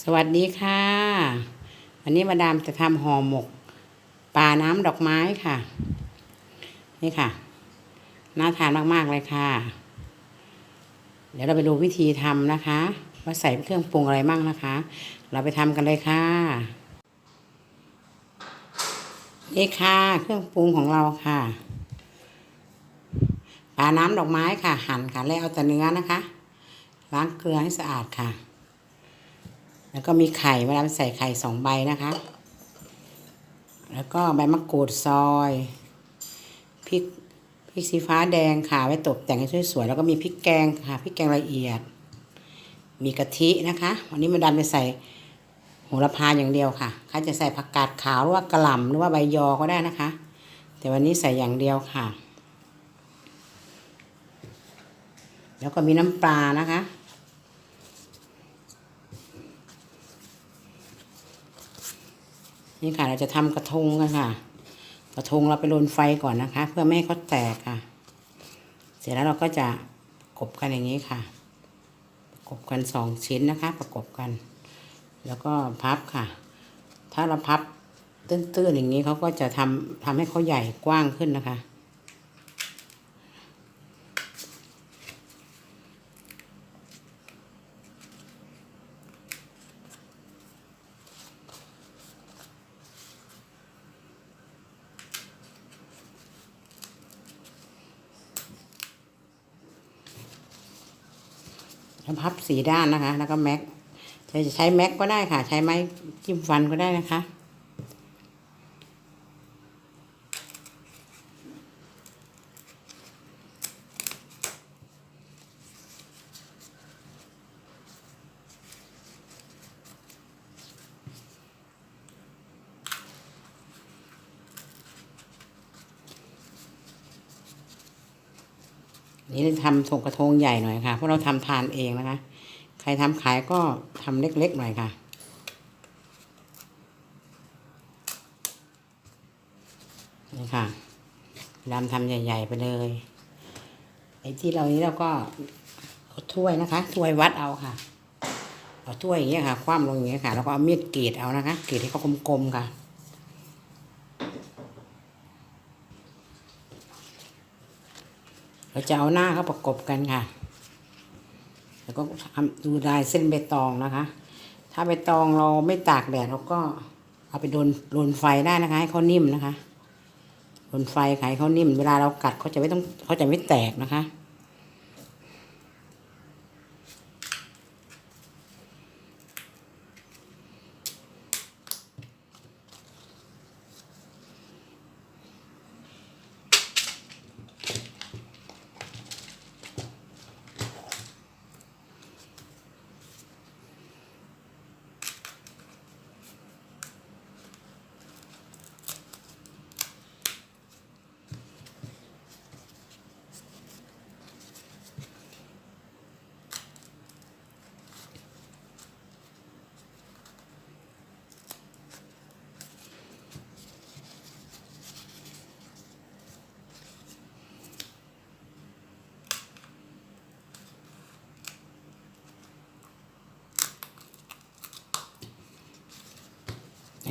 สวัสดีค่ะ วันนี้มาดามจะทำห่อหมกปลาน้ำดอกไม้ค่ะ นี่ค่ะ น่าทานมากๆเลยค่ะ เดี๋ยวเราไปดูวิธีทำนะคะ ว่าใส่เครื่องปรุงอะไรมั่งนะคะ เราไปทำกันเลยค่ะ นี่ค่ะเครื่องปรุงของเราค่ะปลาน้ำดอกไม้ค่ะ หั่นค่ะแล้วเอาแต่เนื้อนะคะ ล้างเกลือให้สะอาดค่ะ แล้วก็มีไข่เวลาใส่ไข่สองใบนะคะ แล้วก็ใบมะกรูดซอยพริกพริกสีฟ้าแดงค่ะไว้ตกแต่งให้สวยๆแล้วก็มีพริกแกงค่ะพริกแกงละเอียด มีกะทินะคะ วันนี้มาดามจะใส่โหระพาอย่างเดียวค่ะใครจะใส่ผักกาดขาวหรือว่ากระหล่ำหรือว่าใบยอก็ได้นะคะ แต่วันนี้ใส่อย่างเดียวค่ะ แล้วก็มีน้ำปลานะคะ นี่ค่ะเราจะทำกระทงกันค่ะ กระทงเราไปโรนไฟก่อนนะคะ เพื่อไม่ให้เขาแตกค่ะ เสร็จแล้วเราก็จะกบกันอย่างนี้ค่ะ ประกบกันสองชิ้นนะคะ ประกบกัน แล้วก็พับค่ะ ถ้าเราพับตื้นๆอย่างนี้เขาก็จะทำทำให้เขาใหญ่กว้างขึ้นนะคะ สีด้านนะคะ แล้วก็แม็กจะใช้แม็กก็ได้ค่ะ ใช้ไม้จิ้มฟันก็ได้นะคะ นี่ทำถงกระทงใหญ่หน่อยค่ะ เพราะเราทำทานเองนะคะ ใครทำขายก็ทำเล็กๆหน่อยค่ะ นี่ค่ะดำทำใหญ่ ๆ ไปเลยไอ้ที่เรานี้เราก็เอาถ้วยนะคะ ถ้วยวัดเอาค่ะเอาถ้วยอย่างเงี้ยค่ะ คว่ำลงอย่างเงี้ยค่ะ แล้วก็เอามีดกรีดเอานะคะกรีดให้เขากลมๆค่ะเราจะเอาหน้าเขาประกบกันค่ะ แล้วก็ทำดูลายเส้นใบตองนะคะ ถ้าใบตองเราไม่ตากแดดเราก็เอาไปโดนโดนไฟได้นะคะ ให้เขานิ่มนะคะโดนไฟค่ะให้เขานิ่ม เวลาเรากัดเขาจะไม่ต้องเขาจะไม่แตกนะคะ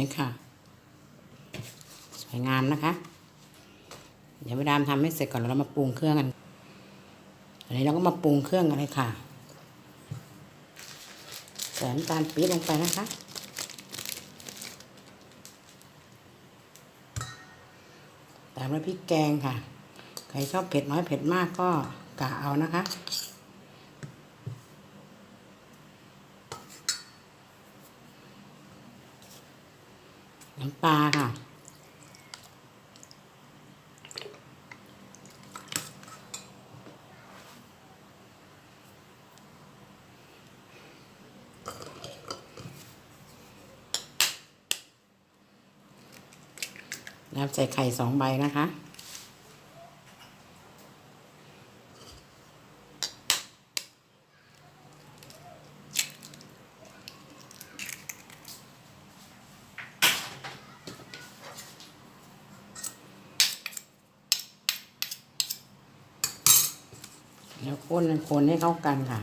นี่ค่ะ สวยงามนะคะ เดี๋ยวไปดามทำให้เสร็จก่อนแล้วเรามาปรุงเครื่องกันอันนี้เราก็มาปรุงเครื่องกันเลยค่ะใส่น้ำตาลปี๊บลงไปนะคะ ตามด้วยพริกแกงค่ะ ใครชอบเผ็ดน้อยเผ็ดมากก็กะเอานะคะ น้ำปลาค่ะ แล้วใส่ไข่สองใบนะคะ เดี๋ยวคนคนให้เข้ากันค่ะ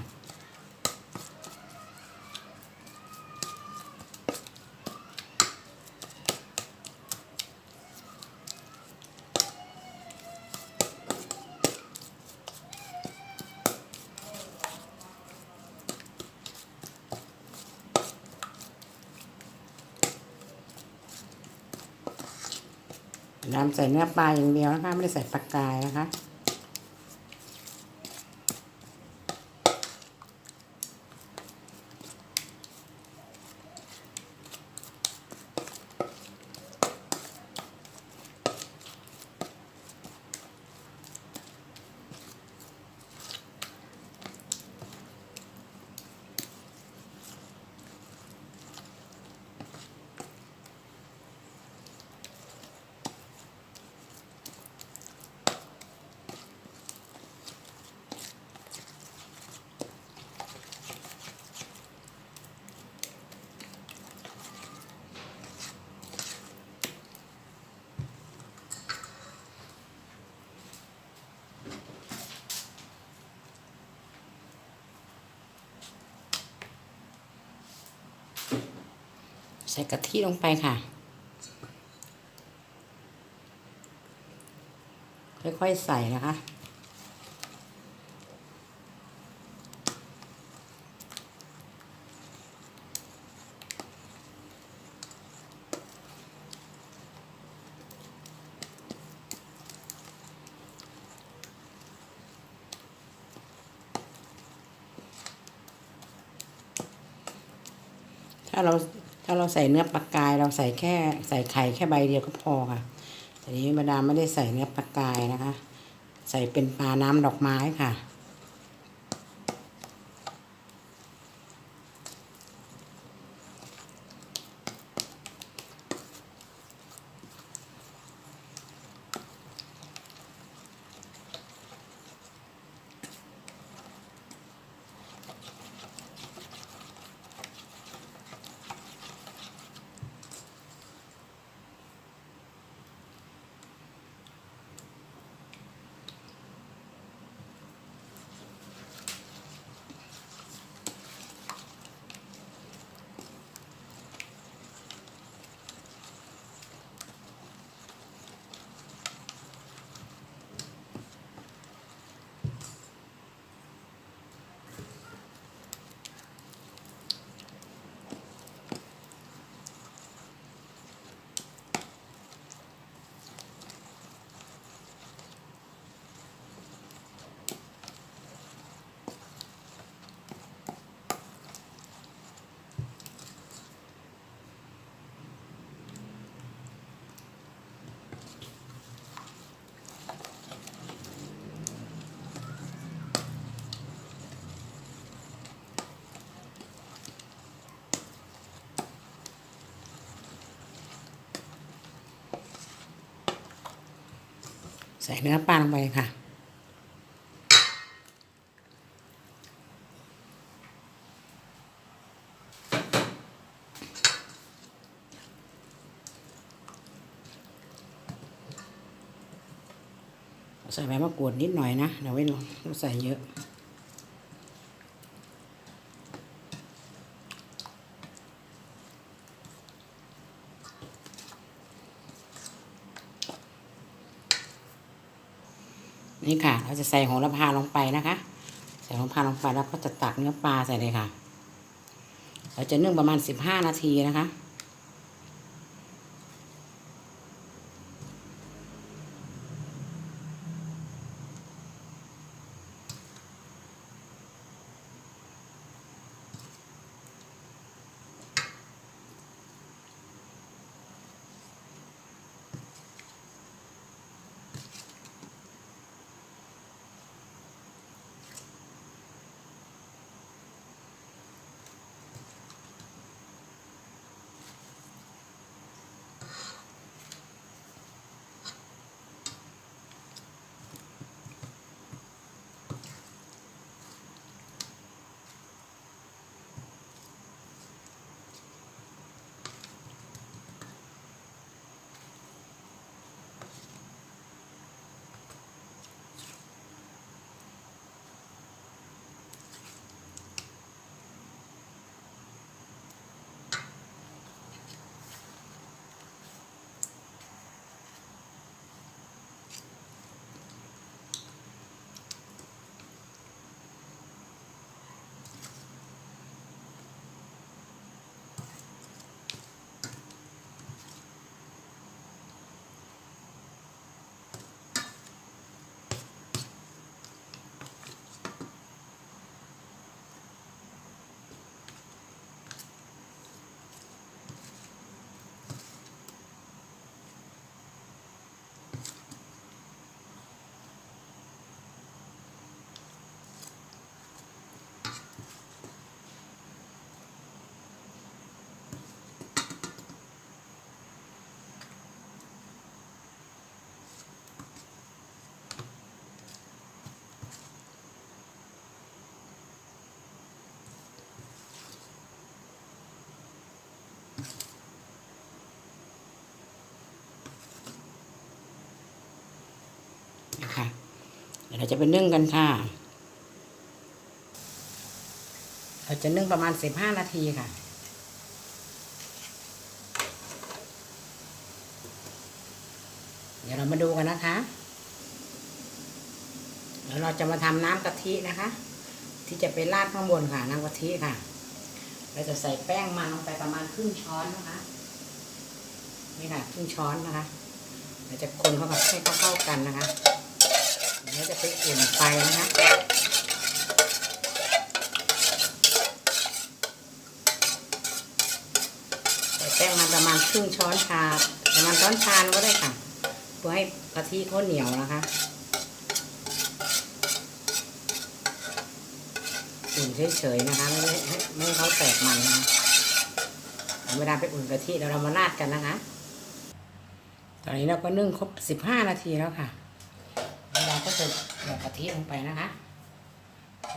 น้ำใส่เนื้อปลาอย่างเดียวนะคะ ไม่ได้ใส่ปลากรายนะคะ ส่กะทิลงไปค่ะ ค่อยๆใส่นะคะถ้าเรา ถ้าเราใส่เนื้อปลากาย เราใส่แค่ใส่ไข่แค่ใบเดียวก็พอค่ะ แต่นี้มาดามไม่ได้ใส่เนื้อปลากายนะคะ ใส่เป็นปลาน้ำดอกไม้ค่ะ ส่เนื้อปลาลงไปค่ะ ใส่ใบมะกรูดนิดหน่อยนะเดี๋ยวไม่ใส่เยอะ นี่ค่ะ เราจะใส่โหระพาลงไปนะคะ ใส่โหระพาลงไปแล้วก็จะตักเนื้อปลาใส่เลยค่ะ เราจะนึ่งประมาณสิบห้านาทีนะคะนะคะ เราจะไปนึ่งกันค่ะ เราจะนึ่งประมาณสิบห้านาทีค่ะ เดี๋ยวเรามาดูกันนะคะแล้วเราจะมาทำน้ำกะทินะคะ ที่จะไปราดข้างบนค่ะน้ำกะทิค่ะ เราจะใส่แป้งมันลงไปประมาณครึ่งช้อนนะคะนี่ค่ะครึ่งช้อนนะคะเราจะคนเข้ากับให้เข้ากันนะคะี๋ยวจะไปอุ่นไฟนะคะใส่แป้งมาประมาณครึ่งช้อนชาประมาณช้อนชาก็ได้ค่ะเพื่อให้กะทิเขาเหนียวนะคะอุ่นเฉยๆนะคะ ไม่ได้ให้ไม่ให้เขาแตกมันนะคะเวลาไปอุ่นกะทิแล้วเรามาราดกันนะคะ ตอนนี้เราก็นึ่งครบสิบห้านาทีแล้วค่ะแล้วเราก็จะใส่ กะทิลงไปนะคะ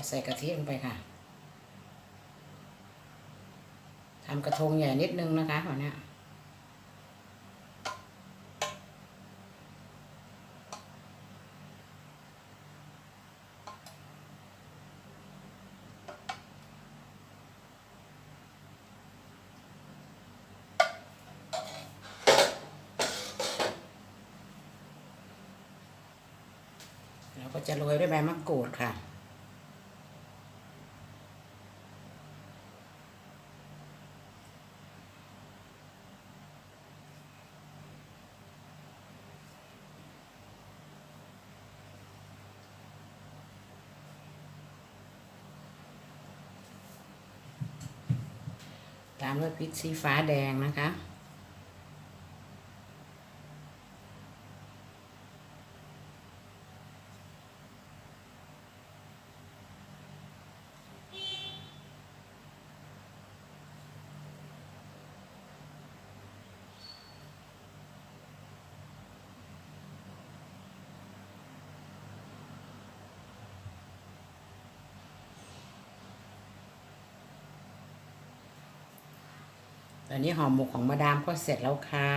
ใส่กะทิลงไปค่ะทำกระทงใหญ่นิดนึงนะคะวันนี้ จะโรยด้วยใบมะกรูดค่ะ ตามด้วยพริกชี้ฟ้าแดงนะคะ ตอนนี้ห่อหมกของมาดามก็เสร็จแล้วค่ะ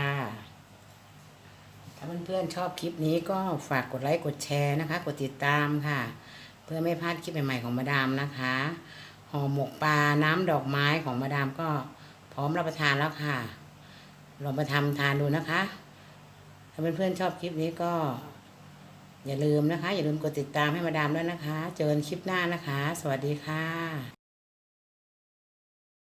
ถ้าเพื่อนๆชอบคลิปนี้ก็ฝากกดไลค์กดแชร์นะคะ กดติดตามค่ะ เพื่อไม่พลาดคลิปใหม่ๆของมาดามนะคะห่อหมกปลาน้ำดอกไม้ของมาดามก็พร้อมรับประทานแล้วค่ะ ลองมาทำทานดูนะคะ ถ้าเพื่อนๆชอบคลิปนี้ก็ อย่าลืมนะคะ อย่าลืมกดติดตามให้มาดามด้วยนะคะ เจอกันคลิปหน้านะคะ สวัสดีค่ะ